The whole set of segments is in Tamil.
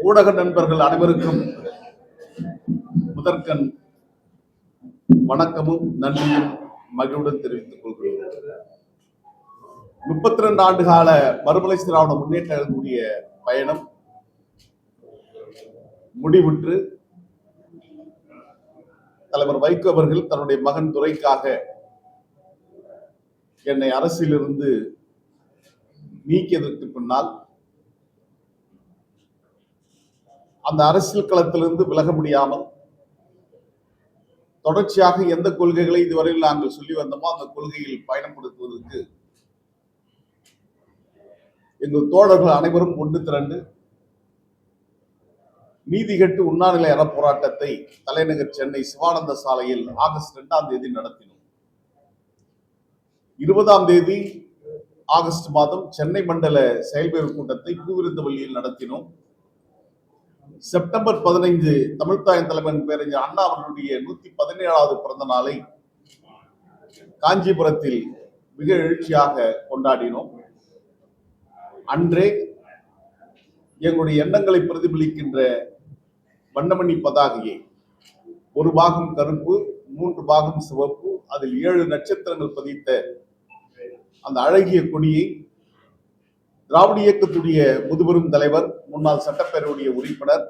ஊடக நண்பர்கள் அனைவருக்கும் முதற்கண் வணக்கமும் நன்றியும் மகிழ்வுடன் தெரிவித்துக் கொள்கிறோம் முப்பத்தி ரெண்டு ஆண்டு கால மறுமலை திராவிட முன்னேற்றக்கூடிய பயணம் முடிவுற்று தலைவர் வைகோ அவர்கள் தன்னுடைய மகன் துறைக்காக என்னை அரசியலிருந்து நீக்கியதற்கு பின்னால் அந்த அரசியல் களத்திலிருந்து விலக முடியாமல் தொடர்ச்சியாக எந்த கொள்கைகளை இதுவரையில் நாங்கள் சொல்லி வந்தோமோ அந்த கொள்கையில் பயணப்படுத்துவதற்கு எங்கள் தோழர்கள் அனைவரும் ஒன்று திரண்டு நீதி கட்டு உண்ணாநிலை அறப்போராட்டத்தை தலைநகர் சென்னை சிவானந்த சாலையில் ஆகஸ்ட் இரண்டாம் தேதி நடத்தினோம். இருபதாம் தேதி ஆகஸ்ட் மாதம் சென்னை மண்டல செயல்பேறு கூட்டத்தை பூவிருந்தவல்லியில் நடத்தினோம். செப்டம்பர் பதினைந்து தமிழ்தாயின் தலைவன் பேரறிஞர் அண்ணா அவர்களுடைய நூத்தி பதினேழாவது பிறந்த நாளை காஞ்சிபுரத்தில் மிக எழுச்சியாக கொண்டாடினோம். அன்றே எங்களுடைய எண்ணங்களை பிரதிபலிக்கின்ற வண்ணமணி பதாகையை ஒரு பாகம் கருப்பு மூன்று பாகம் சிவப்பு அதில் ஏழு நட்சத்திரங்கள் பதித்த அந்த அழகிய கொடியை திராவிட இயக்கத்துடைய முதுபெரும் தலைவர் முன்னாள் சட்டப்பேரவையுடைய உறுப்பினர்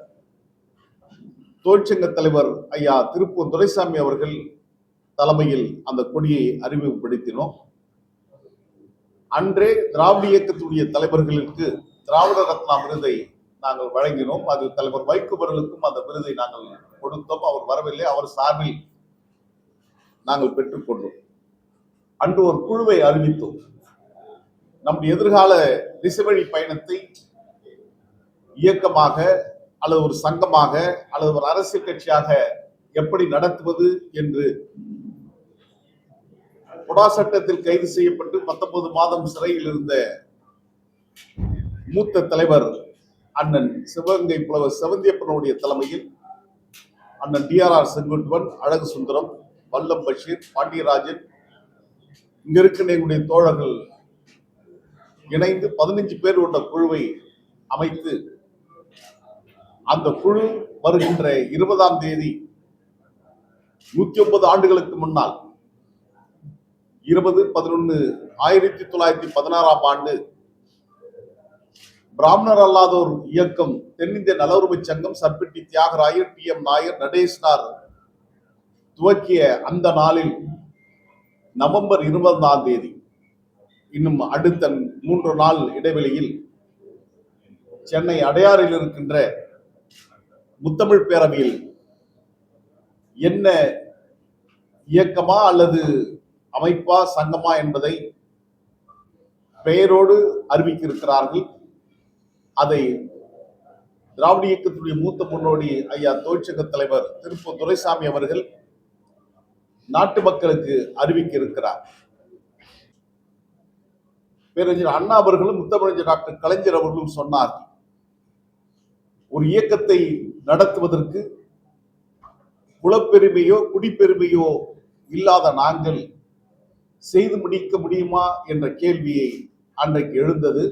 தொழிற்சங்க தலைவர் ஐயா திருப்பூர் துரைசாமி அவர்கள் தலைமையில் அந்த கொடியை அறிமுகப்படுத்தினோம். அன்றே திராவிட இயக்கத்துடைய தலைவர்களுக்கு திராவிட ரத்னா விருதை நாங்கள் வழங்கினோம். அது தலைவர் வைகோவர்களுக்கும் அந்த விருதை நாங்கள் கொடுத்தோம். அவர் வரவில்லை. அவர் சார்பில் நாங்கள் பெற்றுக்கொண்டோம் அன்று ஒரு குழுவை அறிவித்தோம். நம்முடைய எதிர்கால திசைவழி பயணத்தை இயக்கமாக அல்லது ஒரு சங்கமாக அல்லது ஒரு அரசியல் கட்சியாக எப்படி நடத்துவது என்று குடா சட்டத்தில் கைது செய்யப்பட்டு பத்தொன்பது மாதம் சிறையில் இருந்த மூத்த தலைவர் அண்ணன் சிவகங்கை புலவர் செவந்தியப்பனுடைய தலைமையில் அண்ணன் டிஆர்ஆர் செங்குட்டுவன் அழகு சுந்தரம் வல்லம் பஷீர் பாண்டியராஜன் இங்க எங்களுடைய தோழர்கள் இணைந்து பதினைஞ்சு பேர் கொண்ட குழுவை அமைத்து அந்த குழு வருகின்ற இருபதாம் தேதி நூத்தி ஒன்பது ஆண்டுகளுக்கு முன்னால் இருபது பதினொன்னு ஆயிரத்தி தொள்ளாயிரத்தி பதினாறாம் ஆண்டு பிராமணர் அல்லாதோர் இயக்கம் தென்னிந்திய நலவுரிமை சங்கம் சர்பிட்டி தியாகராயர் டி எம் நாயர் நடேஷ்னார் துவக்கிய அந்த நாளில் நவம்பர் இருபதாம் தேதி இன்னும் அடுத்த மூன்று நாள் இடைவெளியில் சென்னை அடையாறில் இருக்கின்ற முத்தமிழ் பேரவையில் என்ன இயக்கமா அல்லது அமைப்பா சங்கமா என்பதை பெயரோடு அறிவிக்க இருக்கிறார்கள் அதை திராவிட இயக்கத்துடைய மூத்த முன்னோடி ஐயா தொழிற்சங்க தலைவர் திருப்பூர் துரைசாமி அவர்கள் நாட்டு மக்களுக்கு அறிவிக்க இருக்கிறார் பேரறிஞர் அண்ணா அவர்களும் முத்தமிழஞ்சர் டாக்டர் கலைஞர் அவர்களும் சொன்னார்கள். ஒரு இயக்கத்தை நடத்துவதற்கு குலப்பெருமையோ குடிப்பெருமையோ இல்லாத நாங்கள் செய்து முடிக்க முடியுமா என்ற கேள்வியை அன்றைக்கு எழுந்தது.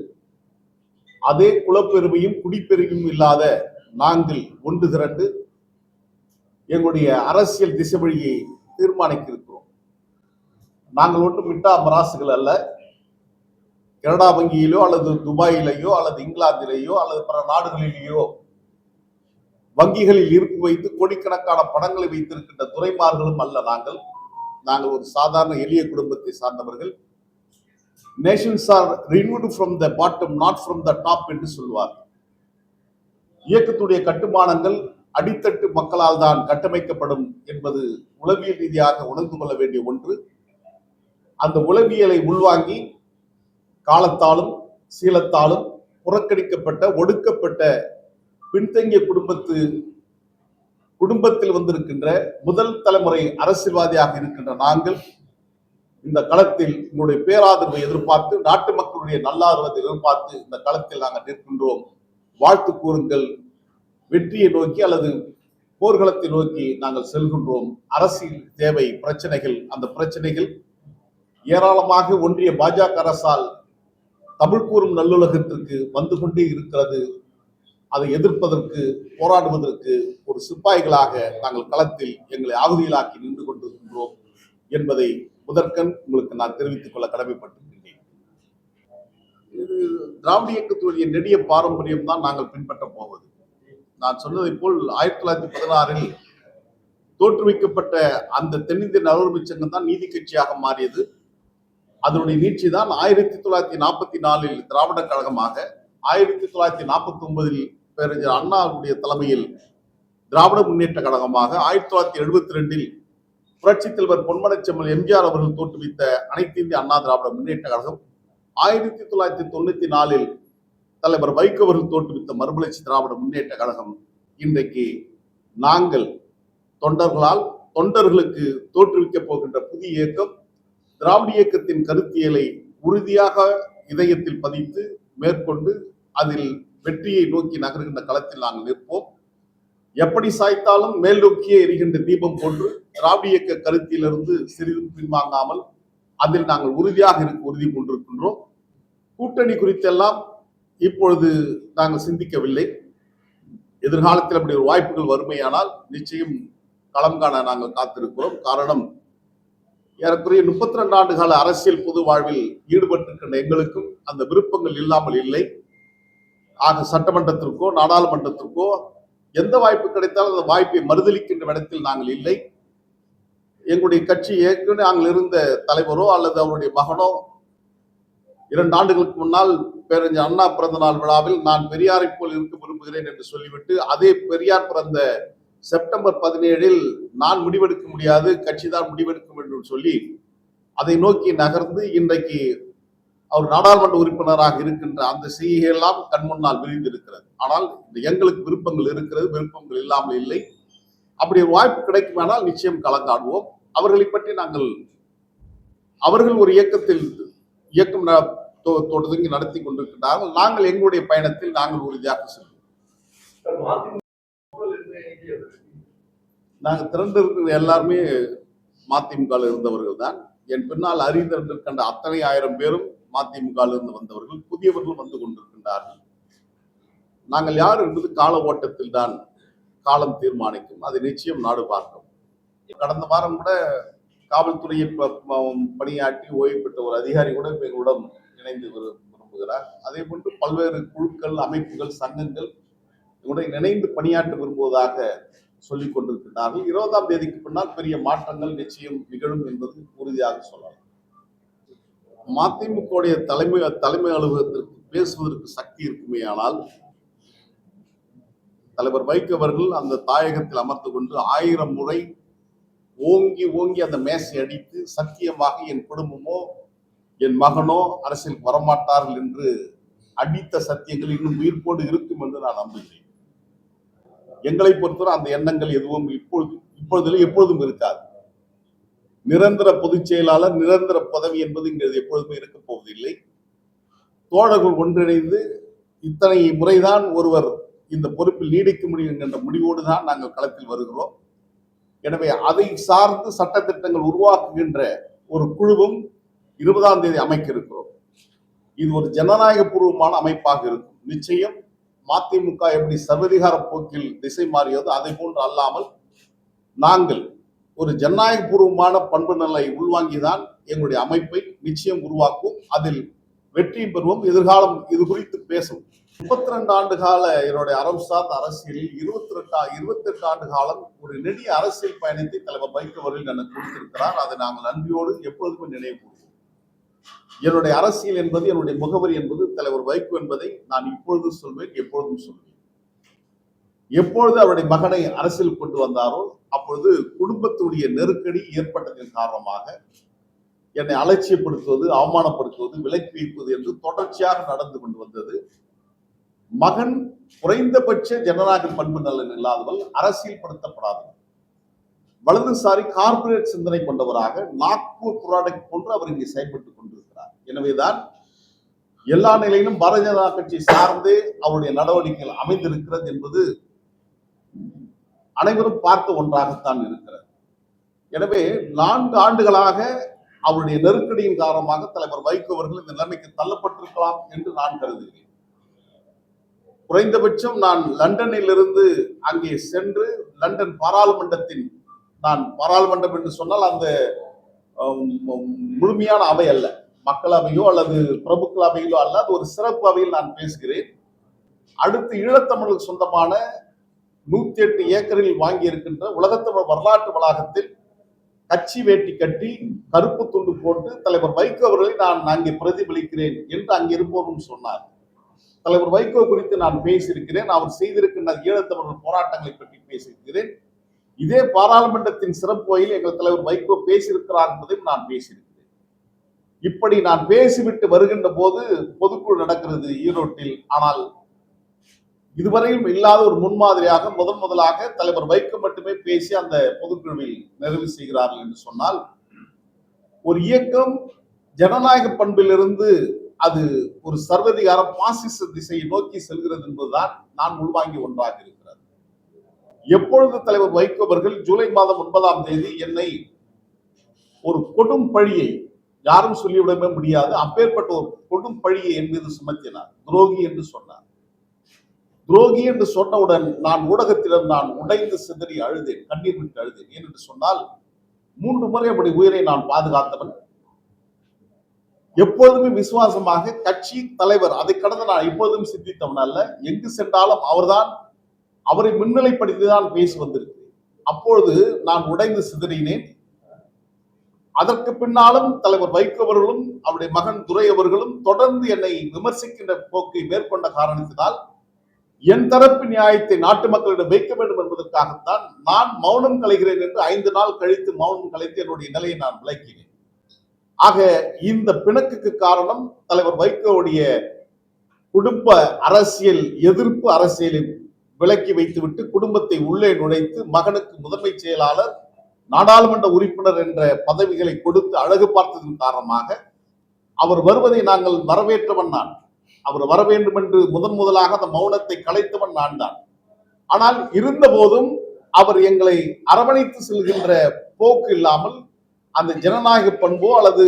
அதே குலப்பெருமையும் குடிப்பெருமையும் இல்லாத நாங்கள் ஒன்று திரண்டு எங்களுடைய அரசியல் திசைவழியை தீர்மானிக்க இருக்கிறோம் நாங்கள் ஒன்றும் மிட்டா மராசுகள் அல்ல. கனடா வங்கியிலோ அல்லது துபாயிலேயோ அல்லது இங்கிலாந்திலேயோ அல்லது பிற நாடுகளிலேயோ வங்கிகளில் இருப்பு வைத்து கோடிக்கணக்கான பணங்களை வைத்திருக்கின்ற துறைமார்களும் அல்ல நாங்கள். நாங்கள் ஒரு சாதாரண எளிய குடும்பத்தை சார்ந்தவர்கள். Nations are renewed from the bottom not from the top என்று சொல்வார் இயக்கத்துடைய கட்டுமானங்கள் அடித்தட்டு மக்களால் தான் கட்டமைக்கப்படும் என்பது உளவியல் ரீதியாக உணர்ந்து கொள்ள வேண்டிய ஒன்று. அந்த உளவியலை உள்வாங்கி காலத்தாலும் சீலத்தாலும் புறக்கணிக்கப்பட்ட ஒடுக்கப்பட்ட பின்தங்கிய குடும்பத்து குடும்பத்தில் வந்திருக்கின்ற முதல் தலைமுறை அரசியல்வாதியாக இருக்கின்ற நாங்கள் இந்த களத்தில் உங்களுடைய பேராதரவை எதிர்பார்த்து நாட்டு மக்களுடைய நல்லாதரவை எதிர்பார்த்து இந்த களத்தில் நாங்கள் நிற்கின்றோம். வாழ்த்து கூறுங்கள். வெற்றியை நோக்கி அல்லது போர்க்களத்தை நோக்கி நாங்கள் செல்கின்றோம். அரசியல் தேவை பிரச்சனைகள் அந்த பிரச்சனைகள் ஏராளமாக ஒன்றிய பாஜக அரசால் தமிழ் கூறும் நல்லுலகத்திற்கு வந்து கொண்டே இருக்கிறது. அதை எதிர்ப்பதற்கு போராடுவதற்கு ஒரு சிப்பாய்களாக நாங்கள் களத்தில் எங்களை ஆகுதிகளாக்கி நின்று கொண்டிருக்கின்றோம் என்பதை முதற்கண் உங்களுக்கு நான் தெரிவித்துக் கொள்ள கடமைப்பட்டிருக்கின்றேன். இது திராவிட இயக்கத்துடைய நெடிய பாரம்பரியம் தான் நாங்கள் பின்பற்ற போவது. நான் சொன்னதைப் போல் ஆயிரத்தி தொள்ளாயிரத்தி பதினாறில் தோற்றுவிக்கப்பட்ட அந்த தென்னிந்திய நலவுரிமை சங்கம் தான் நீதி கட்சியாக மாறியது. அதனுடைய நீட்சி தான் ஆயிரத்தி தொள்ளாயிரத்தி நாற்பத்தி நாலில் திராவிட கழகமாக ஆயிரத்தி தொள்ளாயிரத்தி நாற்பத்தி ஒன்பதில் பேரறிஞர் அண்ணாவுடைய தலைமையில் திராவிட முன்னேற்ற கழகமாக ஆயிரத்தி தொள்ளாயிரத்தி எழுபத்தி ரெண்டில் புரட்சித் தலைவர் பொன்மனச்செம்மல் எம்ஜிஆர் அவர்கள் தோற்றுவித்த அனைத்து இந்திய அண்ணா திராவிட முன்னேற்ற கழகம் ஆயிரத்தி தொள்ளாயிரத்தி தொண்ணூத்தி நாலில் தலைவர் வைகோ அவர்கள் தோற்றுவித்த மறுமலர்ச்சி திராவிட முன்னேற்ற கழகம். இன்றைக்கு நாங்கள் தொண்டர்களால் தொண்டர்களுக்கு தோற்றுவிக்கப் போகின்ற புதிய இயக்கம் திராவிட இயக்கத்தின் கருத்தியலை உறுதியாக இதயத்தில் பதித்து மேற்கொண்டு அதில் வெற்றியை நோக்கி நகர்கின்ற களத்தில் நாங்கள் நிற்போம். எப்படி சாய்த்தாலும் மேல் நோக்கியே எரிகின்ற தீபம் போன்று திராவிட இயக்க கருத்திலிருந்து சிறிதும் பின்வாங்காமல் அதில் நாங்கள் உறுதியாக இருக்க உறுதி கொண்டிருக்கின்றோம். கூட்டணி குறித்தெல்லாம் இப்பொழுது நாங்கள் சிந்திக்கவில்லை. எதிர்காலத்தில் அப்படி ஒரு வாய்ப்புகள் வறுமையானால் நிச்சயம் களம் காண நாங்கள் காத்திருக்கிறோம். காரணம் ஏறக்குறைய முப்பத்தி ரெண்டு ஆண்டு கால அரசியல் பொது வாழ்வில் ஈடுபட்டிருக்கின்ற எங்களுக்கும் அந்த விருப்பங்கள் இல்லாமல் இல்லை. ஆக சட்டமன்றத்திற்கோ நாடாளுமன்றத்திற்கோ எந்த வாய்ப்பு கிடைத்தாலும் அந்த வாய்ப்பை மறுதளிக்கின்ற இடத்தில் நாங்கள் இல்லை. எங்களுடைய கட்சி ஏற்கனவே நாங்கள் இருந்த தலைவரோ அல்லது அவருடைய மகனோ இரண்டு ஆண்டுகளுக்கு முன்னால் பேரறிஞர் அண்ணா பிறந்த நாள் விழாவில் நான் பெரியாரை போல் இருக்க விரும்புகிறேன் என்று சொல்லிவிட்டு அதே பெரியார் பிறந்த செப்டம்பர் பதினேழில் நான் முடிவெடுக்க முடியாது கட்சி தான் முடிவெடுக்கும் என்று சொல்லி அதை நோக்கி நகர்ந்து இன்றைக்கு அவர் நாடாளுமன்ற உறுப்பினராக இருக்கின்ற அந்த செய்கையெல்லாம் கண் முன்னால் விரிந்திருக்கிறது. ஆனால் இந்த எங்களுக்கு விருப்பங்கள் இருக்கிறது விருப்பங்கள் இல்லாமல் இல்லை. அப்படி ஒரு வாய்ப்பு கிடைக்குமானால் நிச்சயம் கலந்தாடுவோம். அவர்களை பற்றி நாங்கள் அவர்கள் ஒரு இயக்கத்தில் இயக்கம் தொடங்கி நடத்தி கொண்டிருக்கிறார்கள் நாங்கள் எங்களுடைய பயணத்தில் நாங்கள் உறுதியாக செல்வோம். நாங்கள் திரண்டு இருக்கிற எல்லாருமே மதிமுக இருந்தவர்கள் தான். என் பின்னால் அறிந்திருந்திருக்கின்ற அத்தனை ஆயிரம் பேரும் மதிமுக வந்தவர்கள் புதியவர்கள் வந்து கொண்டிருக்கின்றார்கள். நாங்கள் யார் என்பது கால ஓட்டத்தில் தான் காலம் தீர்மானிக்கும். அதை நிச்சயம் நாடு பார்க்கும். கடந்த வாரம் கூட காவல்துறையை ப- பணியாற்றி ஓய்வு பெற்ற ஒரு அதிகாரி கூட எங்களுடன் இணைந்து விரும்புகிறார். அதே போன்று பல்வேறு குழுக்கள் அமைப்புகள் சங்கங்கள் எங்களுடன் இணைந்து பணியாற்ற விரும்புவதாக சொல்லிக் கொண்டிருக்கிறார்கள் இருபதாம் தேதிக்கு பின்னால் பெரிய மாற்றங்கள் நிச்சயம் நிகழும் என்பது உறுதியாக சொல்லலாம். மதிமுகவுடைய தலைமை தலைமை அலுவலகத்திற்கு பேசுவதற்கு சக்தி இருக்குமே ஆனால் தலைவர் வைக்கவர்கள் அந்த தாயகத்தில் அமர்ந்து கொண்டு ஆயிரம் முறை ஓங்கி ஓங்கி அந்த மேசை அடித்து சத்தியமாக என் குடும்பமோ என் மகனோ அரசியல் வரமாட்டார்கள் என்று அடித்த சத்தியங்கள் இன்னும் உயிர்ப்போடு இருக்கும் என்று நான் நம்புகிறேன். எங்களை பொறுத்தவரை அந்த எண்ணங்கள் எதுவும் இப்பொழுது இப்பொழுதுல எப்பொழுதும் இருக்காது. நிரந்தர பொதுச் செயலாளர் நிரந்தர பதவி என்பது எப்பொழுதுமே இருக்க போவதில்லை. தோழர்கள் ஒன்றிணைந்து இத்தனை முறைதான் ஒருவர் இந்த பொறுப்பில் நீடிக்க முடியும் என்கின்ற முடிவோடு தான் நாங்கள் களத்தில் வருகிறோம். எனவே அதை சார்ந்து சட்டத்திட்டங்கள் உருவாக்குகின்ற ஒரு குழுவும் இருபதாம் தேதி அமைக்க இருக்கிறோம் இது ஒரு ஜனநாயக பூர்வமான அமைப்பாக இருக்கும். நிச்சயம் மதிமுக எப்படி சர்வதிகார போக்கில் திசை மாறியதோ அதை போன்று அல்லாமல் நாங்கள் ஒரு ஜனநாயக பூர்வமான பண்பு நிலை உள்வாங்கிதான் எங்களுடைய அமைப்பை நிச்சயம் உருவாக்கும். அதில் வெற்றி பெறுவோம். எதிர்காலம் இது குறித்து பேசும். முப்பத்தி ரெண்டு ஆண்டு கால என்னுடைய அரபு சார்ந்த அரசியலில் இருபத்தி ரெண்டு இருபத்தி எட்டு ஆண்டு காலம் ஒரு நெடிய அரசியல் பயணத்தை தலைவர் பைக் அவர்கள் எனக்கு கொடுத்திருக்கிறார். அதை நாங்கள் அன்பியோடு எப்பொழுதுமே நினைவு கூறுவோம் என்னுடைய அரசியல் என்பது என்னுடைய முகவரி என்பது தலைவர் வைகோ என்பதை நான் இப்பொழுது சொல்வேன் எப்பொழுதும் சொல்வேன். எப்பொழுது அவருடைய மகனை அரசியல் கொண்டு வந்தாரோ அப்பொழுது குடும்பத்துடைய நெருக்கடி ஏற்பட்டதன் காரணமாக என்னை அலட்சியப்படுத்துவது அவமானப்படுத்துவது விலக்கி வைப்பது என்று தொடர்ச்சியாக நடந்து கொண்டு வந்தது. மகன் குறைந்தபட்ச ஜனநாயக பண்பு நலன் இல்லாதவள் அரசியல் படுத்தப்படாதவர் வலதுசாரி கார்ப்பரேட் சிந்தனை கொண்டவராக நாக்பூர் புராடக்ட் போன்று அவர் இங்கே செயல்பட்டுக் கொண்டிருக்கிறார். எனவேதான் எல்லா நிலையிலும் பாரதிய ஜனதா கட்சி சார்ந்தே அவருடைய நடவடிக்கைகள் அமைந்திருக்கிறது என்பது அனைவரும் பார்த்த ஒன்றாகத்தான் இருக்கிறது. எனவே நான்கு ஆண்டுகளாக அவருடைய நெருக்கடியின் காரணமாக தலைவர் வைகோ அவர்கள் இந்த நிலைமைக்கு தள்ளப்பட்டிருக்கலாம் என்று நான் கருதுகிறேன். குறைந்தபட்சம் நான் லண்டனில் இருந்து அங்கே சென்று லண்டன் பாராளுமன்றத்தின் நான் பாராளுமன்றம் என்று சொன்னால் அந்த முழுமையான அவை அல்ல. மக்களவையோ அல்லது பிரபுக்கள் அவையிலோ அல்ல அது ஒரு சிறப்பு அவையில் நான் பேசுகிறேன். அடுத்து ஈழத்தமிழுக்கு சொந்தமான நூத்தி எட்டு ஏக்கரில் வாங்கி இருக்கின்ற உலகத்தமிழ் வரலாற்று வளாகத்தில் கட்சி வேட்டி கட்டி கருப்பு துண்டு போட்டு தலைவர் வைகோ அவர்களை நான் அங்கே பிரதிபலிக்கிறேன் என்று அங்கே இருப்பவரும் சொன்னார். தலைவர் வைகோ குறித்து நான் பேசியிருக்கிறேன். அவர் செய்திருக்கின்ற ஈழத்தமிழர் போராட்டங்களை பற்றி பேசியிருக்கிறேன். இதே பாராளுமன்றத்தின் சிறப்பு வகையில் எங்கள் தலைவர் வைகோ பேசியிருக்கிறார் என்பதையும் நான் பேசியிருக்கிறேன். இப்படி நான் பேசிவிட்டு வருகின்ற போது பொதுக்குழு நடக்கிறது ஈரோட்டில். ஆனால் இதுவரையும் இல்லாத ஒரு முன்மாதிரியாக முதன் முதலாக தலைவர் வைகோ மட்டுமே பேசி அந்த பொதுக்குழுவில் நிறைவு செய்கிறார்கள் என்று சொன்னால் ஒரு இயக்கம் ஜனநாயக பண்பிலிருந்து அது ஒரு சர்வதிகார பாசிச திசையை நோக்கி செல்கிறது என்பதுதான் நான் உள்வாங்கி ஒன்றாக இருக்கிறது. எப்பொழுது தலைவர் வைகோ அவர்கள் ஜூலை மாதம் ஒன்பதாம் தேதி என்னை ஒரு கொடும் பழியை யாரும் சொல்லிவிடவே முடியாது அப்பேற்பட்ட ஒரு கொடும் பழியை என் மீது சுமத்தினார் துரோகி என்று சொன்னார். துரோகி என்று சொன்னவுடன் நான் ஊடகத்திடம் நான் உடைந்து சிதறி அழுதேன் கண்ணீர் விட்டு அழுதேன். ஏன் என்று சொன்னால் மூன்று முறை அப்படி உயிரை நான் பாதுகாத்தவன். எப்போதுமே விசுவாசமாக கட்சி தலைவர் அதை கடந்து நான் எப்போதும் சிந்தித்தவன் அல்ல. எங்கு சென்றாலும் அவர்தான் அவரை முன்னிலைப்படுத்தி தான் பேசி வந்திருக்கு அப்பொழுது நான் உடைந்து சிதறினேன். அதற்கு பின்னாலும் தலைவர் வைகோ அவர்களும் அவருடைய மகன் துரை அவர்களும் தொடர்ந்து என்னை விமர்சிக்கின்ற போக்கை மேற்கொண்ட காரணத்தினால் என் தரப்பு நியாயத்தை நாட்டு மக்களிடம் வைக்க வேண்டும் என்பதற்காகத்தான் நான் மௌனம் கலைகிறேன் என்று ஐந்து நாள் கழித்து மௌனம் கலைத்து என்னுடைய நிலையை நான் விளக்கினேன். ஆக இந்த பிணக்குக்கு காரணம் தலைவர் வைகோவுடைய குடும்ப அரசியல் எதிர்ப்பு அரசியலை விலக்கி வைத்துவிட்டு குடும்பத்தை உள்ளே நுழைத்து மகனுக்கு முதன்மை செயலாளர் நாடாளுமன்ற உறுப்பினர் என்ற பதவிகளை கொடுத்து அழகு பார்த்ததன் காரணமாக அவர் வருவதை நாங்கள் வரவேற்றவன் நான். அவர் வர வேண்டும் என்று முதன் முதலாக அந்த மௌனத்தை கலைத்தவன் நான் தான். ஆனால் இருந்த போதும் அவர் எங்களை அரவணைத்து செல்கின்ற போக்கு இல்லாமல் அந்த ஜனநாயக பண்போ அல்லது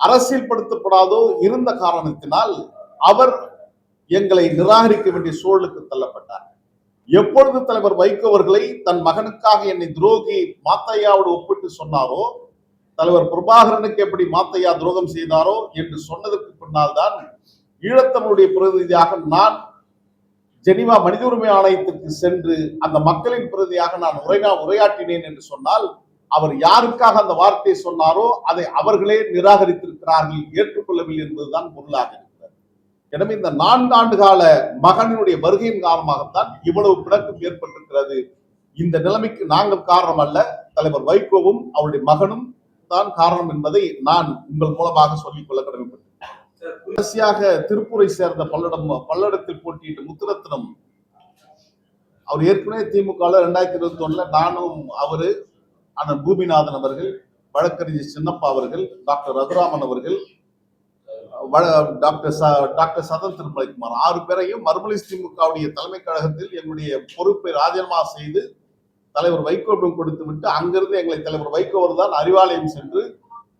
அரசியல்படுத்தப்படாதோ இருந்த காரணத்தினால் அவர் எங்களை நிராகரிக்க வேண்டிய சூழலுக்கு தள்ளப்பட்டார். எப்பொழுது தலைவர் வைகோ அவர்களை தன் மகனுக்காக என்னை துரோகி மாத்தையாவோடு ஒப்பிட்டு சொன்னாரோ தலைவர் பிரபாகரனுக்கு எப்படி மாத்தையா துரோகம் செய்தாரோ என்று சொன்னதற்கு பின்னால் தான் ஈழத்தமிழுடைய பிரதிநிதியாக நான் ஜெனிவா மனித உரிமை ஆணையத்திற்கு சென்று அந்த மக்களின் பிரதியாக நான் உரையா உரையாற்றினேன் என்று சொன்னால் அவர் யாருக்காக அந்த வார்த்தையை சொன்னாரோ அதை அவர்களே நிராகரித்திருக்கிறார்கள் ஏற்றுக்கொள்ளவில்லை என்பதுதான் பொருளாக இருக்கிறது. எனவே இந்த நான்காண்டு கால மகனினுடைய வருகையின் காரணமாகத்தான் இவ்வளவு பிணக்கம் ஏற்பட்டிருக்கிறது. இந்த நிலைமைக்கு நாங்கள் காரணம் அல்ல தலைவர் வைகோவும் அவருடைய மகனும் தான் காரணம் என்பதை நான் உங்கள் மூலமாக சொல்லிக் கொள்ள கடமைப்பட்டேன் கடைசியாக திருப்பூரை சேர்ந்த பல்லடம் பல்லடத்தில் போட்டியிட்ட முத்துரத்னம். அவர் ஏற்கனவே திமுக ரெண்டாயிரத்தி இருபத்தி ஒண்ணுல நானும் அவரு அண்ணன் பூமிநாதன் அவர்கள் வழக்கறிஞர் சின்னப்பா அவர்கள் டாக்டர் ரகுராமன் அவர்கள் டாக்டர் டாக்டர் சதன் திருமலைக்குமார். ஆறு பேரையும் மறுமலை திமுகவுடைய தலைமை கழகத்தில் எங்களுடைய பொறுப்பை ராஜினாமா செய்து தலைவர் வைகோவிடம் கொடுத்து விட்டு அங்கிருந்து எங்களை தலைவர் வைகோவர் தான் அறிவாலயம் சென்று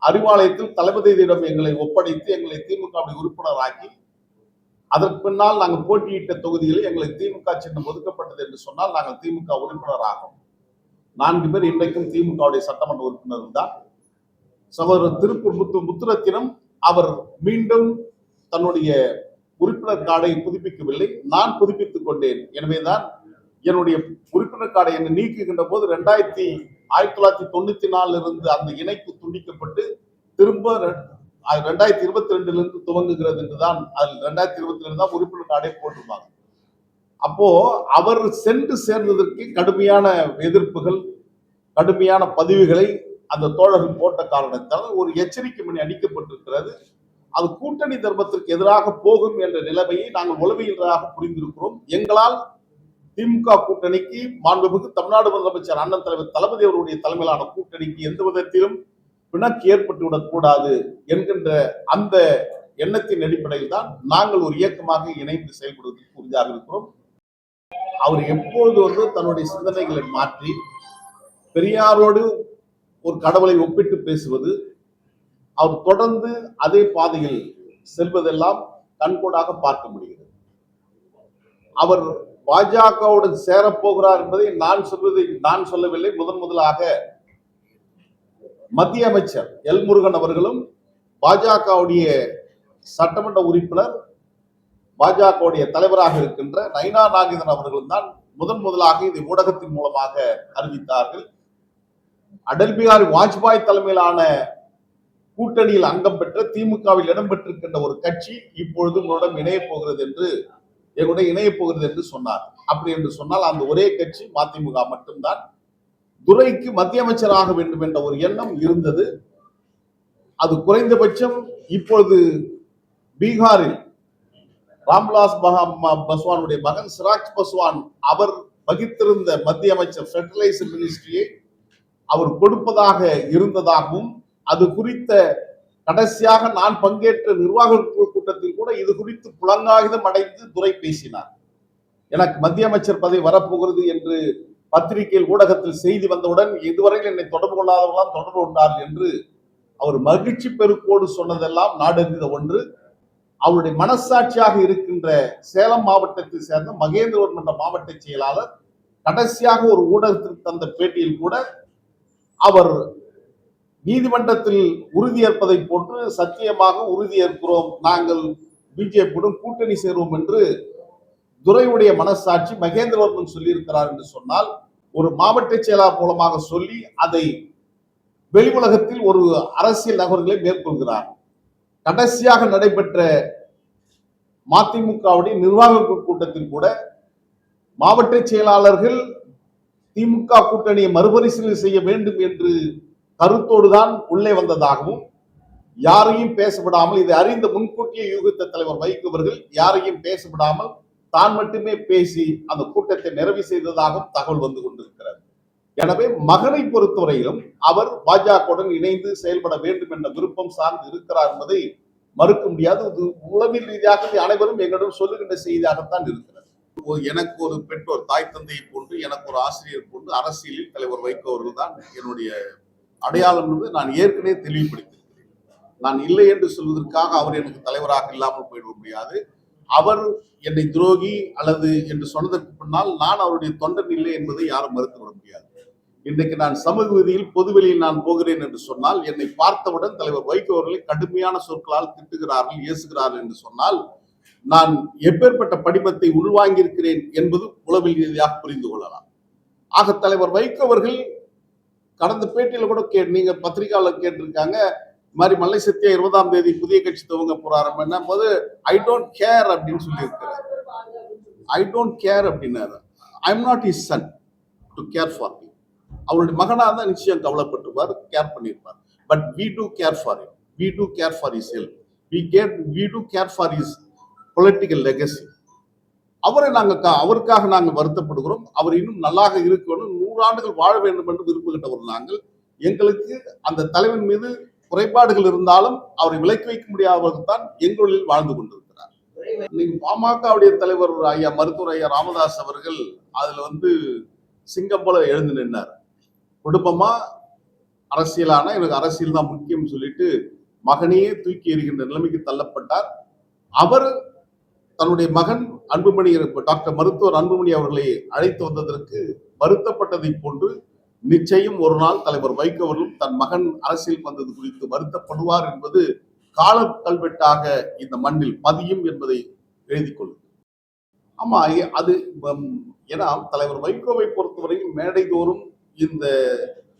அறிவாலயத்தில் தளபதியிடம் எங்களை ஒப்படைத்து எங்களை திமுக உறுப்பினராக்கி அதற்கு பின்னால் நாங்கள் போட்டியிட்ட தொகுதியில் எங்களை திமுக சின்னம் ஒதுக்கப்பட்டது என்று சொன்னால் நாங்கள் திமுக உறுப்பினர் ஆகும். நான்கு பேர் இன்றைக்கும் திமுகவுடைய சட்டமன்ற உறுப்பினர் தான். சகோதரர் திருப்பூர் முத்து முத்துரத்தினம் அவர் மீண்டும் தன்னுடைய உறுப்பினர் கார்டை புதுப்பிக்கவில்லை. நான் புதுப்பித்துக் கொண்டேன். எனவேதான் என்னுடைய உறுப்பினர் கார்டை என்னை நீக்குகின்ற போது ரெண்டாயிரத்தி ஆயிரத்தி தொள்ளாயிரத்தி தொண்ணூத்தி நாலுல இருந்து அந்த இணைப்பு துண்டிக்கப்பட்டு திரும்ப ரெண்டாயிரத்தி இருபத்தி ரெண்டுல இருந்து துவங்குகிறது என்றுதான் அதில் ரெண்டாயிரத்தி இருபத்தி ரெண்டு தான் உறுப்பினர் நாடே போட்டிருப்பாங்க. அப்போ அவர் சென்று சேர்ந்ததற்கு கடுமையான எதிர்ப்புகள் கடுமையான பதிவுகளை அந்த தோழர்கள் போட்ட காரணத்தால் ஒரு எச்சரிக்கை மணி அடிக்கப்பட்டிருக்கிறது அது கூட்டணி தர்மத்திற்கு எதிராக போகும் என்ற நிலைமையை நாங்கள் உளவியலாக புரிந்திருக்கிறோம். எங்களால் திமுக கூட்டணிக்கு மாண்புமிகு தமிழ்நாடு முதலமைச்சர் அண்ணன் தலைவர் தளபதி அவருடைய தலைமையிலான கூட்டணிக்கு எந்த விதத்திலும் பிணக்கு ஏற்பட்டுவிடக் கூடாது என்கின்ற அந்த எண்ணத்தின் அடிப்படையில் தான் நாங்கள் ஒரு இயக்கமாக இணைந்து செயல்படுவதற்கு உறுதியாக இருக்கிறோம். அவர் எப்பொழுது வந்து தன்னுடைய சிந்தனைகளை மாற்றி பெரியாரோடு ஒரு கடவுளை ஒப்பிட்டு பேசுவது அவர் தொடர்ந்து அதே பாதையில் செல்வதெல்லாம் கண்கூடாக பார்க்க முடிகிறது. அவர் பாஜகவுடன் சேரப்போகிறார் என்பதை நான் சொல்வது நான் சொல்லவில்லை. முதன் முதலாக மத்திய அமைச்சர் எல் முருகன் அவர்களும் பாஜகவுடைய சட்டமன்ற உறுப்பினர் பாஜகவுடைய தலைவராக இருக்கின்ற நைனா நாகேந்திரன் அவர்களும் தான் முதன் முதலாக இதை ஊடகத்தின் மூலமாக அறிவித்தார்கள். அடல் பிகாரி வாஜ்பாய் தலைமையிலான கூட்டணியில் அங்கம் பெற்ற திமுகவில் இடம் பெற்றிருக்கின்ற ஒரு கட்சி இப்பொழுது உங்களிடம் இணையப் போகிறது என்று எங்களுடன் இணையப் போகிறது என்று சொன்னார். அப்படி என்று சொன்னால் அந்த ஒரே கட்சி மதிமுக மட்டும்தான். துரைக்கு மத்திய அமைச்சராக வேண்டும் என்ற ஒரு எண்ணம் இருந்தது. அது குறைந்தபட்சம் இப்பொழுது பீகாரில் ராம்விலாஸ் பகா- பஸ்வானுடைய மகன் சிராஜ் பஸ்வான் அவர் வகித்திருந்த மத்திய அமைச்சர் ஃபெர்டிலைசர் மினிஸ்ட்ரியை அவர் கொடுப்பதாக இருந்ததாகவும் அது குறித்த கடைசியாக நான் பங்கேற்ற நிர்வாக குழு கூட்டத்தில் இது குறித்து புலங்காகிதம் அடைந்து துரை பேசினார். எனக்கு மத்திய அமைச்சர் பதவி வரப்போகிறது என்று பத்திரிகையில் ஊடகத்தில் செய்தி வந்தவுடன் இதுவரையில் என்னை தொடர்பு கொள்ளாதவர்களாம் தொடர்பு கொண்டார் என்று அவர் மகிழ்ச்சி பெருக்கோடு சொன்னதெல்லாம் நாடறிந்த ஒன்று. அவருடைய மனசாட்சியாக இருக்கின்ற சேலம் மாவட்டத்தை சேர்ந்த மகேந்திரவர்மன் என்ற மாவட்ட செயலாளர் கடைசியாக ஒரு ஊடகத்திற்கு தந்த பேட்டியில் கூட அவர் நீதிமன்றத்தில் உறுதியேற்பதை போன்று சத்தியமாக உறுதியேற்கிறோம். நாங்கள் பிஜேபியுடன் கூட்டணி சேருவோம் என்று துரையுடைய மனசாட்சி மகேந்திரவர்மன் சொல்லியிருக்கிறார் என்று சொன்னால் ஒரு மாவட்ட செயலாளர் மூலமாக சொல்லி அதை வெளி உலகத்தில் ஒரு அரசியல் நகர்களை மேற்கொள்கிறார். கடைசியாக நடைபெற்ற மதிமுகவுடைய நிர்வாக கூட்டத்தில் கூட மாவட்ட செயலாளர்கள் திமுக கூட்டணியை மறுபரிசீலனை செய்ய வேண்டும் என்று கருத்தோடு தான் உள்ளே வந்ததாகவும் யாரையும் பேசப்படாமல் இதை அறிந்த முன்கூட்டியே யூகித்த தலைவர் வைகவர்கள் யாரையும் பேசப்படாமல் தான் மட்டுமே பேசி அந்த கூட்டத்தை நிறைவு செய்ததாகவும் தகவல் வந்து கொண்டிருக்கிறது. எனவே மகனை பொறுத்தவரையிலும் அவர் பாஜகவுடன் இணைந்து செயல்பட வேண்டும் என்ற விருப்பம் சார்ந்து இருக்கிறார் என்பதை மறுக்க முடியாது. இது உளவில் ரீதியாக அனைவரும் எங்களிடம் சொல்லுகின்ற செய்தியாகத்தான் இருக்கிறது. எனக்கு ஒரு பெற்றோர் தாய் தந்தையை போன்று எனக்கு ஒரு ஆசிரியர் போன்று அரசியலில் தலைவர் வைகோ அவர்கள் தான் என்னுடைய அடையாளம் என்று நான் ஏற்கனவே தெளிவுபடுத்தேன் நான் இல்லை என்று சொல்வதற்காக அவர் எனக்கு தலைவராக இல்லாமல் போயிட முடியாது. அவர் என்னை துரோகி அல்லது என்று சொன்னதற்கு பின்னால் நான் அவருடைய தொண்டன் இல்லை என்பதை யாரும் மறுத்துவிட முடியாது. இன்றைக்கு நான் சமூக விதியில் பொதுவெளியில் நான் போகிறேன் என்று சொன்னால் என்னை பார்த்தவுடன் தலைவர் வைகோ அவர்களை கடுமையான சொற்களால் திட்டுகிறார்கள் இயேசுகிறார்கள் என்று சொன்னால் நான் எப்பேற்பட்ட படிமத்தை உள்வாங்கியிருக்கிறேன் என்பது உளவில் ரீதியாக புரிந்து கொள்ளலாம். ஆக தலைவர் வைகோ அவர்கள் கடந்த பேட்டியில் கூட கே நீங்க பத்திரிகையாளர் கேட்டிருக்காங்க இது மாதிரி மல்லை சத்யா இருபதாம் தேதி புதிய கட்சி துவங்க போறாரு போது ஐ டோன்ட் கேர் அப்படின்னு சொல்லியிருக்கிறார். ஐ டோன்ட் கேர் அப்படின்னாரு. I am not his son to care for me அவருடைய மகனாக தான் நிச்சயம் கவலைப்பட்டிருப்பார் கேர் பண்ணியிருப்பார். But we do care for him. We do care for his health we gate we do care for his political legacy அவரை நாங்கள் கா- அவருக்காக நாங்கள் வருத்தப்படுகிறோம். அவர் இன்னும் நல்லாக இருக்கணும் நூறாண்டுகள் வாழ வேண்டும் என்று விரும்புகின்றவர் நாங்கள். எங்களுக்கு அந்த தலைவன் மீது குறைபாடுகள் இருந்தாலும் அவரை விலக்கி வைக்க முடியாதவர்கள் தான் எங்களில் வாழ்ந்து கொண்டிருக்கிறார். இன்னைக்கு பாமகவுடைய தலைவர் ஐயா மருத்துவர் ஐயா ராமதாஸ் அவர்கள் அதுல வந்து சிங்கம் போல எழுந்து நின்றார் குடும்பமா அரசியலான எனக்கு அரசியல் தான் முக்கியம் சொல்லிட்டு மகனையே தூக்கி எறிகின்ற நிலைமைக்கு தள்ளப்பட்டார். அவர் தன்னுடைய மகன் அன்புமணி டாக்டர் மருத்துவர் அன்புமணி அவர்களை அழைத்து வந்ததற்கு வருத்தப்பட்டதை போன்று நிச்சயம் ஒரு நாள் தலைவர் வைகோ அவர்களும் தன் மகன் அரசியல் வந்தது குறித்து வருத்தப்படுவார் என்பது கால கல்வெட்டாக இந்த மண்ணில் பதியும் என்பதை எழுதி கொள்ளும். ஆமா அது ஏன்னா தலைவர் வைகோவை பொறுத்தவரையில் மேடைதோறும் இந்த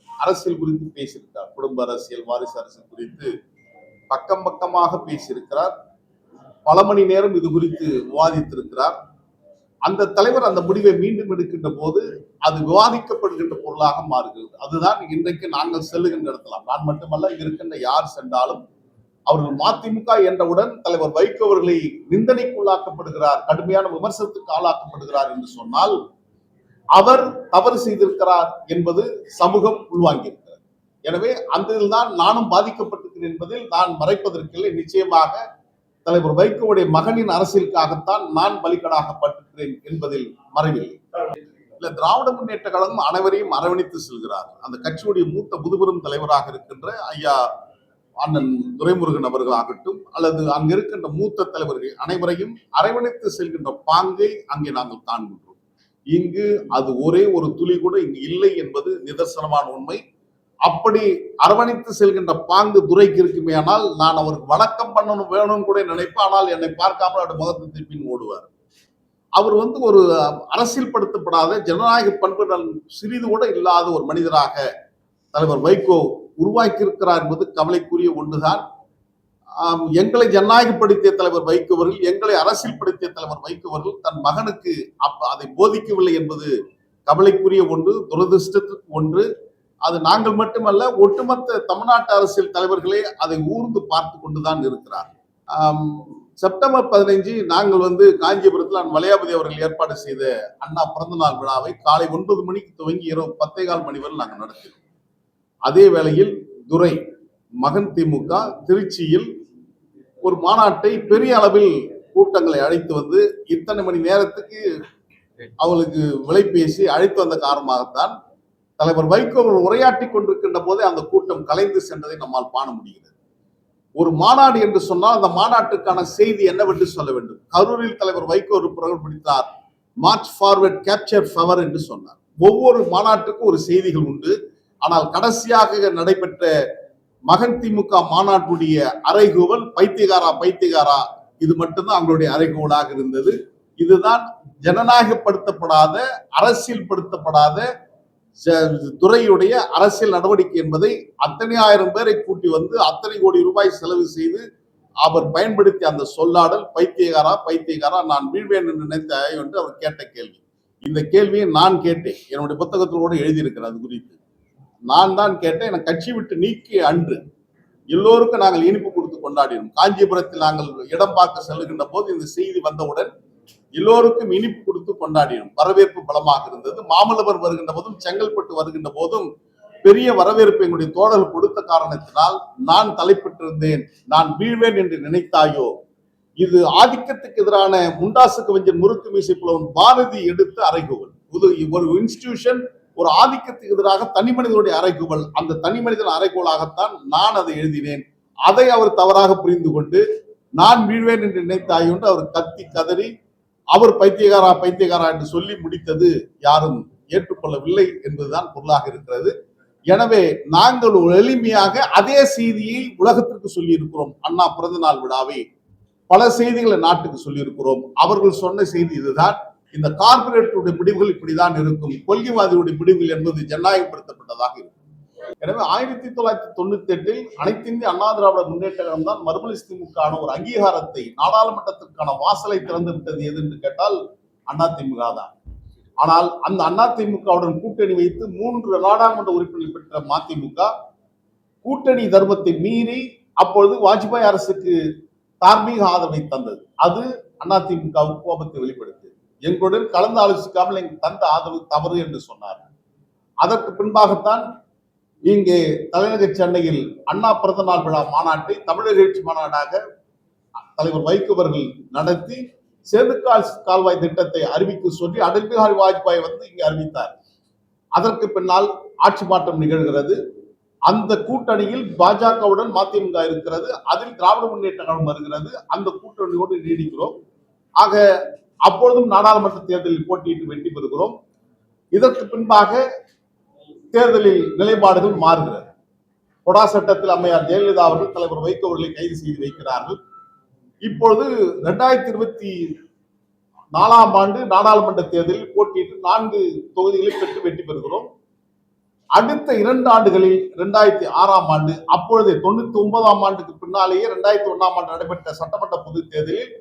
அரசியல் குறித்து பேசியிருக்கார் குடும்ப அரசியல் வாரிசு அரசியல் குறித்து பக்கம் பக்கமாக பேசியிருக்கிறார். பல மணி நேரம் இது குறித்து விவாதித்திருக்கிறார். அந்த தலைவர் அந்த முடிவை மீண்டும் எடுக்கின்ற போது அது விவாதிக்கப்படுகின்ற பொருளாக மாறுகிறது. அதுதான் இன்றைக்கு நாங்கள் செல்லுகின்ற இடத்தலாம் நான் மட்டுமல்ல இருக்கின்ற யார் சென்றாலும் அவர்கள் மதிமுக என்றவுடன் தலைவர் வைகோ அவர்களை நிந்தனைக்குள்ளாக்கப்படுகிறார் கடுமையான விமர்சனத்துக்கு ஆளாக்கப்படுகிறார் என்று சொன்னால் அவர் தவறு செய்திருக்கிறார் என்பது சமூகம் உள்வாங்கியிருக்கிறது. எனவே அந்த இதில்தான் நானும் பாதிக்கப்பட்டிருக்கிறேன் என்பதில் நான் மறைப்பதற்கில்லை. நிச்சயமாக தலைவர் வைகோவுடைய மகனின் அரசியலுக்காகத்தான் நான் பலிகடாகப்பட்டிருக்கிறேன் என்பதில் மறைவில்லை. இல்ல திராவிட முன்னேற்ற கழகம் அனைவரையும் அரவணைத்து செல்கிறார். அந்த கட்சியுடைய மூத்த முதுபெரும் தலைவராக இருக்கின்ற ஐயா அண்ணன் துரைமுருகன் அவர்கள் ஆகட்டும் அல்லது அங்க இருக்கின்ற மூத்த தலைவர்கள் அனைவரையும் அரவணைத்து செல்கின்ற பாங்கை அங்கே நாங்கள் காண்கின்றோம். இங்கு அது ஒரே ஒரு துளி கூட இங்கு இல்லை என்பது நிதர்சனமான உண்மை. அப்படி அரவணைத்து செல்கின்ற பாங்கு துரைக்கு இருக்குமே ஆனால் நான் அவருக்கு வணக்கம் பண்ணணும் வேணும்னு கூட நினைப்பேன். ஆனால் என்னை பார்க்காமல் அவருடைய முகத்தை திருப்பின்னு ஓடுவார். அவர் வந்து ஒரு அரசியல்படுத்தப்படாத ஜனநாயக பண்புகள் சிறிது கூட இல்லாத ஒரு மனிதராக தலைவர் வைகோ உருவாக்கியிருக்கிறார் என்பது கவலைக்குரிய ஒன்றுதான். எங்களை ஜனநாயகப்படுத்திய தலைவர் வைகோவர்கள் எங்களை அரசியல்படுத்திய தலைவர் வைகோவர்கள் தன் மகனுக்கு அப்ப அதை போதிக்கவில்லை என்பது கவலைக்குரிய ஒன்று துரதிருஷ்டத்துக்கு ஒன்று. அது நாங்கள் மட்டுமல்ல ஒட்டுமொத்த தமிழ்நாட்டு அரசியல் தலைவர்களே அதை ஊர்ந்து பார்த்து கொண்டுதான் இருக்கிறார் செப்டம்பர் பதினைஞ்சு நாங்கள் வந்து காஞ்சிபுரத்தில் மலையாபதி வளையாபதி அவர்கள் ஏற்பாடு செய்த அண்ணா பிறந்தநாள் விழாவை காலை ஒன்பது மணிக்கு துவங்கி இரவு பத்தே கால் மணி வரை நாங்கள் நடத்தினோம். அதே வேளையில் துரை மகன் திமுக திருச்சியில் ஒரு மாநாட்டை பெரிய அளவில் கூட்டங்களை அழைத்து வந்து இத்தனை மணி நேரத்துக்கு அவளுக்கு விலை பேசி அழைத்து வந்த காரணமாகத்தான் தலைவர் வைகோ உரையாற்றி கொண்டிருக்கின்ற போதே அந்த கூட்டம் கலைந்து சென்றதை நம்மால் காண முடிகிறது. ஒரு மாநாடு என்று சொன்னால் அந்த மாநாட்டுக்கான செய்தி என்னவென்று சொல்ல வேண்டும்? கரூரில் தலைவர் வைகோ ஒரு பிரகடனப்படுத்தார் மார்ச் ஃபார்வர்ட் கேப்சர் ஃபவர் என்று சொன்னார். ஒவ்வொரு மாநாட்டுக்கும் ஒரு செய்திகள் உண்டு. ஆனால் கடைசியாக நடைபெற்ற மகன் திமுக மாநாட்டுடைய அறைகூவல் பைத்தியகாரா பைத்தியகாரா இது மட்டும்தான் அவங்களுடைய அறைகூவலாக இருந்தது. இதுதான் ஜனநாயகப்படுத்தப்படாத அரசியல்படுத்தப்படாத துறையுடைய அரசியல் நடவடிக்கை என்பதை அத்தனை ஆயிரம் பேரை கூட்டி வந்து அத்தனை கோடி ரூபாய் செலவு செய்து அவர் பயன்படுத்திய அந்த சொல்லாடல் பைத்தியகாரா பைத்தியகாரா நான் வீழ்வேன் என்று நினைத்த என்று அவர் கேட்ட கேள்வி. இந்த கேள்வியை நான் கேட்டேன். என்னுடைய புத்தகத்தில் கூட எழுதியிருக்கிறேன் அது குறித்து. நான் தான் கேட்டேன். எனக்கு கட்சி விட்டு நீக்கிய அன்று எல்லோருக்கும் நாங்கள் இனிப்பு கொடுத்து கொண்டாடினோம். காஞ்சிபுரத்தில் நாங்கள் இடம் பார்க்க செல்லுகின்ற போது இந்த செய்தி வந்தவுடன் எல்லோருக்கும் இனிப்பு கொடுத்து கொண்டாடினோம். வரவேற்பு பலமாக இருந்தது. மாமல்லவர் வருகின்ற போதும் செங்கல்பட்டு வருகின்ற போதும் பெரிய வரவேற்பு எங்களுடைய தோழல் கொடுத்த காரணத்தினால் நான் தலைப்பட்டிருந்தேன். நான் வீழ்வேன் என்று நினைத்தாயோ? இது ஆதிக்கத்துக்கு எதிரான முண்டாசு கவிஞர் முறுக்கு மீசை புலவன் பாரதி எடுத்த அறைகூவல். இது ஒரு இன்ஸ்டிடியூஷன் ஒரு ஆதிக்கத்துக்கு எதிராக தனி மனிதனுடைய அறைகூவல். அந்த தனி மனிதன் அறைகூவலாகத்தான் நான் அதை எழுதினேன். அதை அவர் தவறாக புரிந்து கொண்டு நான் வீழ்வேன் என்று நினைத்தாயோன்று அவர் கத்தி கதறி அவர் பைத்தியகாரா பைத்தியகாரா என்று சொல்லி முடித்தது யாரும் ஏற்றுக்கொள்ளவில்லை என்பதுதான் பொருளாக இருக்கிறது. எனவே நாங்கள் ஒரு எளிமையாக அதே செய்தியை உலகத்திற்கு சொல்லி இருக்கிறோம் அண்ணா பிறந்தநாள் விழாவை பல செய்திகளை நாட்டுக்கு சொல்லியிருக்கிறோம். அவர்கள் சொன்ன செய்தி இதுதான். இந்த கார்பரேட்டருடைய முடிவுகள் இப்படிதான் இருக்கும். கொள்கைவாதியுடைய முடிவுகள் என்பது ஜனநாயகப்படுத்தப்பட்டதாக இருக்கும். எனவே ஆயிரத்தி தொள்ளாயிரத்தி தொண்ணூத்தி எட்டில் அனைத்து இந்திய அண்ணா திராவிட முன்னேற்ற கழகம் தான் மறுமலர்ச்சி திமுகவுக்கான ஒரு அங்கீகாரத்தை நாடாளுமன்றத்திற்கான வாசலை திறந்து விட்டது எது என்று கேட்டால் அதிமுக தான். ஆனால் அந்த அண்ணா திமுகவுடன் கூட்டணி வைத்து மூன்று நாடாளுமன்ற உறுப்பினர் பெற்ற மதிமுக கூட்டணி தர்மத்தை மீறி அப்பொழுது வாஜ்பாய் அரசுக்கு தார்மீக ஆதரவை தந்தது. அது அதிமுகவுக்கு கோபத்தை வெளிப்படுத்து எங்களுடன் கலந்து ஆலோசிக்காமல் எங்கள் தந்த ஆதரவு தவறு என்று சொன்னார். அதற்கு பின்பாகத்தான் இங்கே தலைநகர் சென்னையில் அண்ணா பிறந்தநாள் விழா மாநாட்டை தமிழர் எழுச்சி மாநாடாக தலைவர் வைகோவர்கள் நடத்தி சேதுக்கால் கால்வாய் திட்டத்தை அறிவிக்க சொல்லி அடல் பிஹாரி வாஜ்பாய் வந்து இங்கே அறிவித்தார். அதற்கு பின்னால் ஆட்சி மாற்றம் நிகழ்கிறது. அந்த கூட்டணியில் பாஜகவுடன் மதிமுக இருக்கிறது. அதில் திராவிட முன்னேற்ற கழகம் வருகிறது. அந்த கூட்டணியோடு நீடிக்கிறோம். ஆக அப்பொழுதும் நாடாளுமன்ற தேர்தலில் போட்டியிட்டு வெற்றி பெறுகிறோம். இதற்கு பின்பாக தேர்தலில் நிலைப்பாடுகள் மாறுகிறது. கொடா சட்டத்தில் அம்மையார் ஜெயலலிதா அவர்கள் தலைவர் வைகோ அவர்களை கைது செய்து வைக்கிறார்கள். இப்பொழுது ரெண்டாயிரத்தி இருபத்தி நாலாம் ஆண்டு நாடாளுமன்ற தேர்தலில் போட்டியிட்டு நான்கு தொகுதிகளை பெற்று வெற்றி பெறுகிறோம். அடுத்த இரண்டு ஆண்டுகளில் இரண்டாயிரத்தி ஆறாம் ஆண்டு அப்பொழுது தொண்ணூத்தி ஒன்பதாம் ஆண்டுக்கு பின்னாலேயே இரண்டாயிரத்தி ஒன்றாம் ஆண்டு நடைபெற்ற சட்டமன்ற பொது தேர்தலில்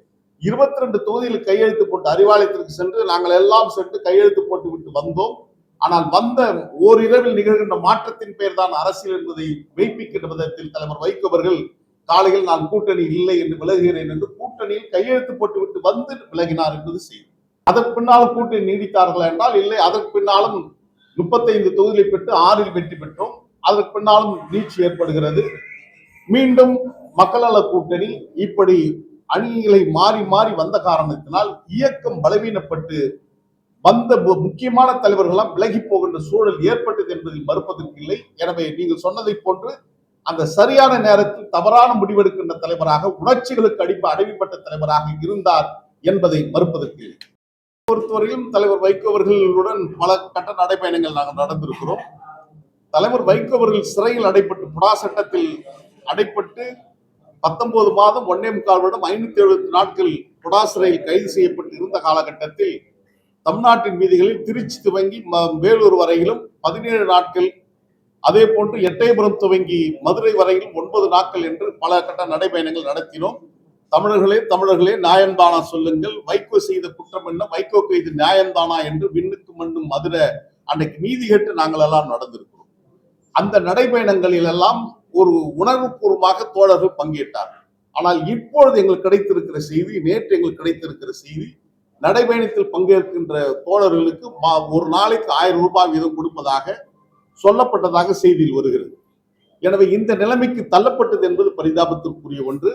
இருபத்தி ரெண்டு தொகுதியில் கையெழுத்து போட்டு அறிவாலயத்திற்கு சென்று நாங்கள் எல்லாம் சென்று கையெழுத்து போட்டு விட்டு வந்தோம். ஆனால் வந்த ஓரிரவில் நிகழ்கின்ற மாற்றத்தின் பெயர் தான் அரசியல் என்பதை மெய்ப்பிக்கின்ற விதத்தில் தலைவர் வைகோ அவர்கள் காலையில் நான் கூட்டணி இல்லை என்று விலகுகிறேன் என்று கூட்டணியில் கையெழுத்து போட்டுவிட்டு வந்து விலகினார் என்பது செய்தி. அதற்கு பின்னாலும் கூட்டணி நீடித்தார்கள் என்றால் இல்லை. அதற்கு பின்னாலும் முப்பத்தைந்து தொகுதிகளை பெற்று ஆறில் வெற்றி பெற்றோம். அதற்கு பின்னாலும் நீட்சி ஏற்படுகிறது. மீண்டும் மக்கள் நல கூட்டணி இப்படி அணிகளை மாறி மாறி வந்த காரணத்தினால் இயக்கம் பலவீனப்பட்டு வந்த மு- முக்கியமான தலைவர்களாம் விலகி போகின்ற சூழல் ஏற்பட்டது என்பதில் மறுப்பதற்கு இல்லை எனவே நீங்கள் சொன்னதை போன்று அந்த சரியான நேரத்தில் தவறான முடிவெடுக்கின்ற தலைவராக உணர்ச்சிகளுக்கு அடிப்ப அடிமைப்பட்ட தலைவராக இருந்தார் என்பதை மறுப்பதற்கு இல்லை. பொறுத்தவரையிலும் தலைவர் வைகோவர்களுடன் பல கட்ட நடைபயணங்கள் நாங்கள் நடந்திருக்கிறோம் தலைவர் வைகோவர்கள் சிறையில் அடைப்பட்டு புடா சட்டத்தில் அடைப்பட்டு பத்தொன்பது மாதம் ஒன்னே முக்கால் வருடம் ஐநூத்தி எழுபத்தி நாட்கள் புடா சிறையில் கைது செய்யப்பட்டு இருந்த காலகட்டத்தில் தமிழ்நாட்டின் வீதிகளில் திருச்சி துவங்கி ம- வேலூர் வரையிலும் பதினேழு நாட்கள். அதே போன்று எட்டயபுரம் துவங்கி மதுரை வரையிலும் ஒன்பது நாட்கள் என்று பல கட்ட நடைபயணங்கள் நடத்தினோம். தமிழர்களே தமிழர்களே நியாயம்தானா சொல்லுங்கள். வைகோ செய்த குற்றம் என்ன? வைகோ கைது நியாயம்தானா என்று விண்ணுக்கு மண்ணும் மதுரை அன்னைக்கு நீதி கேட்டு நாங்கள் எல்லாம் நடந்திருக்கிறோம். அந்த நடைபயணங்களில் எல்லாம் ஒரு உணர்வுபூர்வமாக தோழர்கள் பங்கேற்றார்கள். ஆனால் இப்பொழுது எங்களுக்கு கிடைத்திருக்கிற செய்தி நேற்று எங்களுக்கு கிடைத்திருக்கிற செய்தி நடைபயணத்தில் பங்கேற்கின்ற தோழர்களுக்கு மா- ஒரு நாளைக்கு ஆயிரம் ரூபாய் வீதம் கொடுப்பதாக சொல்லப்பட்டதாக செய்தியில் வருகிறது. எனவே இந்த நிலைமைக்கு தள்ளப்பட்டது என்பது பரிதாபத்திற்குரிய ஒன்று.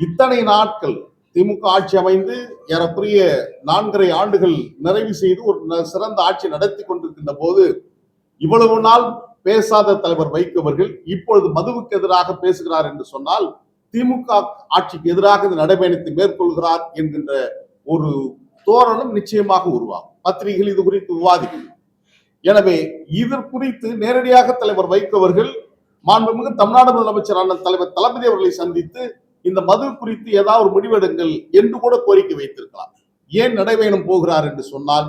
இத்தனை நாட்கள் திமுக ஆட்சி அமைந்து ஏறக்குரிய நான்கரை ஆண்டுகள் நிறைவு செய்து ஒரு சிறந்த ஆட்சி நடத்தி கொண்டிருக்கின்ற போது இவ்வளவு நாள் பேசாத தலைவர் வைகோ அவர்கள் இப்பொழுது மதுவுக்கு எதிராக பேசுகிறார் என்று சொன்னால் திமுக ஆட்சிக்கு எதிராக இந்த நடைபயணத்தை மேற்கொள்கிறார் என்கின்ற ஒரு தோரணம் நிச்சயமாக உருவாகும். பத்திரிகைகள் இது குறித்து விவாதிக்கும். எனவே இது குறித்து நேரடியாக தலைவர் வைகோவர்கள் மாண்புமிகு தமிழ்நாடு முதலமைச்சரான தலைவர் தளபதி அவர்களை சந்தித்து இந்த மது குறித்து ஏதாவது ஒரு முடிவெடுங்கள் என்று கூட கோரிக்கை வைத்திருக்கலாம். ஏன் நடைபயணம் போகிறார் என்று சொன்னால்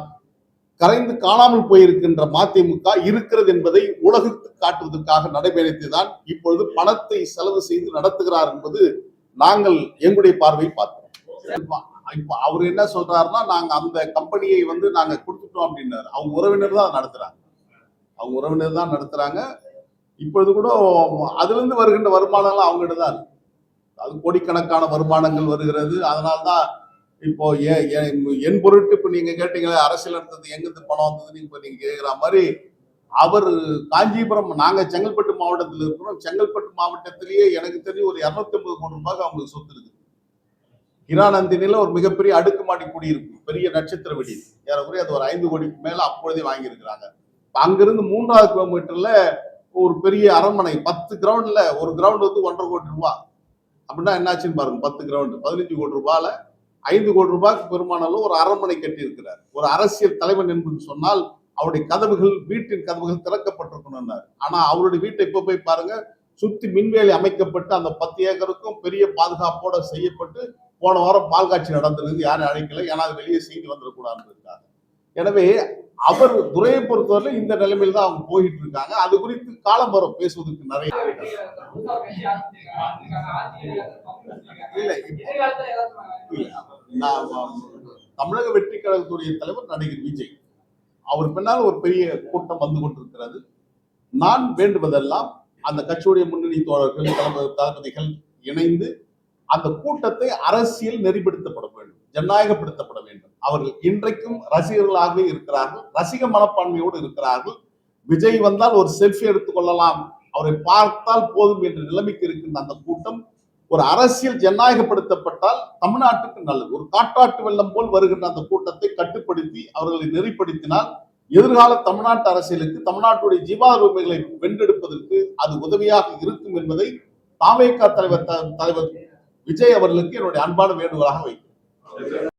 கரைந்து காணாமல் போயிருக்கின்ற மதிமுக இருக்கிறது என்பதை உலகுக்கு காட்டுவதற்காக நடைபயணத்தை தான் இப்பொழுது பணத்தை செலவு செய்து நடத்துகிறார் என்பது நாங்கள் எங்களுடைய பார்வையில் பார்க்கிறோம். இப்போ அவர் என்ன சொல்றாருன்னா நாங்க அந்த கம்பெனியை வந்து நாங்க கொடுத்துட்டோம் அப்படின்னாரு. அவங்க உறவினர் தான் நடத்துறாங்க. அவங்க உறவினர் தான் நடத்துறாங்க. இப்பொழுது கூட அதுல இருந்து வருகின்ற வருமானங்கள் அவங்ககிட்ட தான் இருக்கு. அது கோடிக்கணக்கான வருமானங்கள் வருகிறது. அதனால்தான் இப்போ என் பொருட்டு இப்ப நீங்க கேட்டீங்களே அரசியல் நடத்தது எங்கிருந்து பணம் வந்ததுன்னு நீங்க நீங்க கேட்குற மாதிரி அவர் காஞ்சிபுரம் நாங்க செங்கல்பட்டு மாவட்டத்தில் இருக்கிறோம். செங்கல்பட்டு மாவட்டத்திலேயே எனக்கு தெரிஞ்சு ஒரு இரநூத்தி ஐம்பது கோடி ரூபாய்க்கு அவங்களுக்கு சொத்து இருக்கு ஹிரானந்தினில ஒரு மிகப்பெரிய அடுக்குமாடி குடியிருப்பு பெரிய நட்சத்திர வெடி. ஏறக்குறைய அது ஒரு ஐந்து கோடிக்கு மேல அப்பொழுதே வாங்கியிருக்கிறாங்க. அங்கிருந்து மூன்றாவது கிலோமீட்டர்ல ஒரு பெரிய அரண்மனை பத்து கிரவுண்ட்ல ஒரு கிரவுண்ட் வந்து ஒன்றரை கோடி ரூபா. அப்படின்னா என்னாச்சுன்னு பாருங்க பத்து கிரவுண்ட் பதினஞ்சு கோடி ரூபாயில ஐந்து கோடி ரூபாய்க்கு பெருமானால ஒரு அரண்மனை கட்டி இருக்கிறார் ஒரு அரசியல் தலைவன் என்று சொன்னால் அவருடைய கதவுகள் வீட்டின் கதவுகள் திறக்கப்பட்டிருக்கணும்னாரு. ஆனா அவருடைய வீட்டை இப்ப போய் பாருங்க சுத்தி மின்வேலி அமைக்கப்பட்டு அந்த பத்து ஏக்கருக்கும் பெரிய பாதுகாப்போட செய்யப்பட்டு போன வாரம் பால் காட்சி நடந்திருக்கு யாரும் அழைக்கல. ஏன்னா அது வெளியே செய்தி வந்துடக்கூடாதுன்றதுக்காக. எனவே அவர் துறையை பொறுத்தவரை இந்த நிலைமையில தான் அவங்க போயிட்டு இருக்காங்க. அது குறித்து காலம் வரும். பேசுவதற்கு நிறைய இல்லை நான் தமிழக வெற்றி கழகத்துடைய தலைவர் நடிகர் விஜய். அவர் பின்னால் ஒரு பெரிய கூட்டம் வந்து கொண்டிருக்கிறது. நான் வேண்டுவதெல்லாம் அந்த கட்சியுடைய முன்னணி தோழர்கள் தளபதிகள் இணைந்து அந்த கூட்டத்தை அரசியல் நெறிப்படுத்தப்பட வேண்டும் ஜனநாயகப்படுத்தப்பட வேண்டும். அவர்கள் இன்றைக்கும் ரசிகர்களாகவே இருக்கிறார்கள் ரசிக மனப்பான்மையோடு இருக்கிறார்கள். விஜய் வந்தால் ஒரு செல்ஃபி எடுத்துக் கொள்ளலாம். அவரை பார்த்தால் போதும் என்ற நிலைமைக்கு இருக்கின்ற அந்த கூட்டம் ஒரு அரசியல் ஜனநாயகப்படுத்தப்பட்டால் தமிழ்நாட்டுக்கு நல்லது. ஒரு காட்டாட்டு வெள்ளம் போல் வருகின்ற அந்த கூட்டத்தை கட்டுப்படுத்தி அவர்களை நெறிப்படுத்தினால் எதிர்கால தமிழ்நாட்டு அரசியலுக்கு தமிழ்நாட்டுடைய ஜீவாதார உரிமைகளை வென்றெடுப்பதற்கு அது உதவியாக இருக்கும் என்பதை தாவேகா தலைவர் த- தலைவர் விஜய் அவர்களுக்கு என்னுடைய அன்பான வேண்டுகோளாக வைக்கிறேன்.